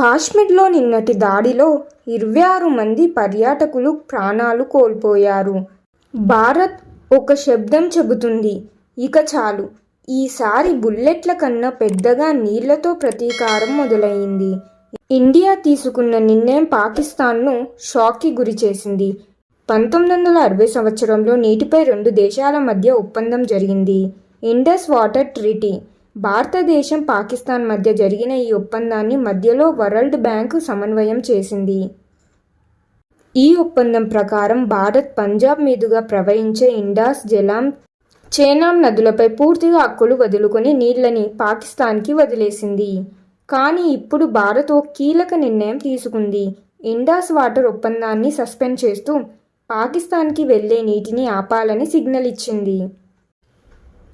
కాశ్మీర్లో నిన్నటి దాడిలో ఇరవై ఆరు మంది పర్యాటకులు ప్రాణాలు కోల్పోయారు. భారత్ ఒక శబ్దం చెబుతుంది. ఇక చాలు. ఈసారి బుల్లెట్ల కన్నా పెద్దగా నీళ్ళతో ప్రతీకారం మొదలైంది. ఇండియా తీసుకున్న నిర్ణయం పాకిస్తాన్ను షాక్కి గురిచేసింది పంతొమ్మిది వందల అరవై సంవత్సరంలో నీటిపై రెండు దేశాల మధ్య ఒప్పందం జరిగింది. ఇండస్ వాటర్ ట్రీటీ భారతదేశం పాకిస్తాన్ మధ్య జరిగిన ఈ ఒప్పందాన్ని మధ్యలో వరల్డ్ బ్యాంకు సమన్వయం చేసింది. ఈ ఒప్పందం ప్రకారం భారత్ పంజాబ్ మీదుగా ప్రవహించే ఇండాస్ జలాం చేనాం నదులపై పూర్తిగా హక్కులు వదులుకొని నీళ్ళని పాకిస్తాన్కి వదిలేసింది. కానీ ఇప్పుడు భారత్ ఓ కీలక నిర్ణయం తీసుకుంది. ఇండాస్ వాటర్ ఒప్పందాన్ని సస్పెండ్ చేస్తూ పాకిస్తాన్కి వెళ్ళే నీటిని ఆపాలని సిగ్నల్ ఇచ్చింది.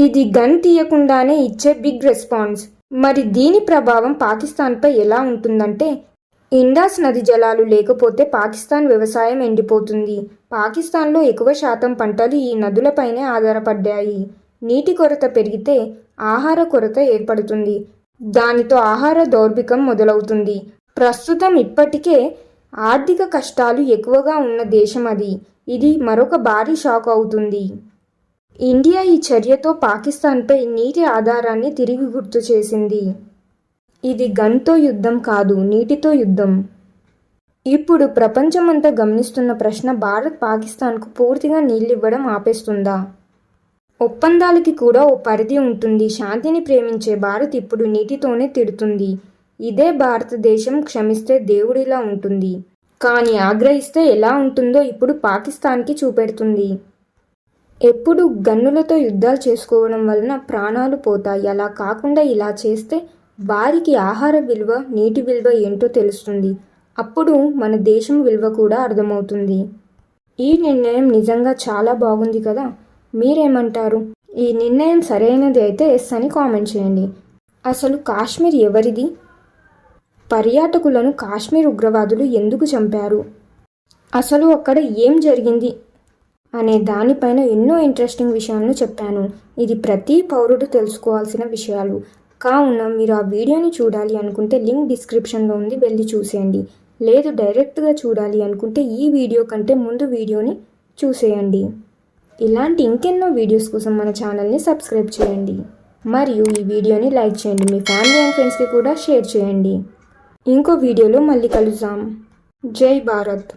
ఇది గన్ తీయకుండానే ఇచ్చే బిగ్ రెస్పాన్స్. మరి దీని ప్రభావం పాకిస్తాన్పై ఎలా ఉంటుందంటే ఇండాస్ నది జలాలు లేకపోతే పాకిస్తాన్ వ్యవసాయం ఎండిపోతుంది. పాకిస్తాన్లో ఎక్కువ శాతం పంటలు ఈ నదులపైనే ఆధారపడ్డాయి. నీటి కొరత పెరిగితే ఆహార కొరత ఏర్పడుతుంది. దానితో ఆహార దౌర్భికం మొదలవుతుంది. ప్రస్తుతం ఇప్పటికే ఆర్థిక కష్టాలు ఎక్కువగా ఉన్న దేశం అది. ఇది మరొక భారీ షాక్ అవుతుంది. ఇండియా ఈ చర్యతో పాకిస్తాన్పై నీటి ఆధారాన్ని తిరిగి గుర్తు చేసింది. ఇది గన్తో యుద్ధం కాదు నీటితో యుద్ధం. ఇప్పుడు ప్రపంచమంతా గమనిస్తున్న ప్రశ్న భారత్ పాకిస్తాన్కు పూర్తిగా నీళ్ళివ్వడం ఆపేస్తుందా? ఒప్పందాలకి కూడా ఓ పరిధి ఉంటుంది. శాంతిని ప్రేమించే భారత్ ఇప్పుడు నీటితోనే తిడుతుంది. ఇదే భారతదేశం క్షమిస్తే దేవుడిలా ఉంటుంది. కానీ ఆగ్రహిస్తే ఎలా ఉంటుందో ఇప్పుడు పాకిస్తాన్కి చూపెడుతుంది. ఎప్పుడు గన్నులతో యుద్ధాలు చేసుకోవడం వలన ప్రాణాలు పోతాయి. అలా కాకుండా ఇలా చేస్తే వారికి ఆహార విలువ నీటి విలువ ఏంటో తెలుస్తుంది. అప్పుడు మన దేశం విలువ కూడా అర్థమవుతుంది. ఈ నిర్ణయం నిజంగా చాలా బాగుంది కదా? మీరేమంటారు? ఈ నిర్ణయం సరైనది అయితే ఎస్ అని కామెంట్ చేయండి. అసలు కాశ్మీర్ ఎవరిది? పర్యాటకులను కాశ్మీర్ ఉగ్రవాదులు ఎందుకు చంపారు? అసలు అక్కడ ఏం జరిగింది? అనే దానిపైన ఎన్నో ఇంట్రెస్టింగ్ విషయాలను చెప్పాను. ఇది ప్రతి పౌరుడు తెలుసుకోవాల్సిన విషయాలు. కావున మీరు ఆ వీడియోని చూడాలి అనుకుంటే లింక్ డిస్క్రిప్షన్లో ఉంది వెళ్ళి చూసేయండి. లేదు డైరెక్ట్గా చూడాలి అనుకుంటే ఈ వీడియో కంటే ముందు వీడియోని చూసేయండి. ఇలాంటి ఇంకెన్నో వీడియోస్ కోసం మన ఛానల్ని సబ్స్క్రైబ్ చేయండి. మరియు ఈ వీడియోని లైక్ చేయండి. మీ ఫ్యామిలీ అండ్ ఫ్రెండ్స్కి కూడా షేర్ చేయండి. ఇంకో వీడియోలో మళ్ళీ కలుద్దాం. జై భారత్.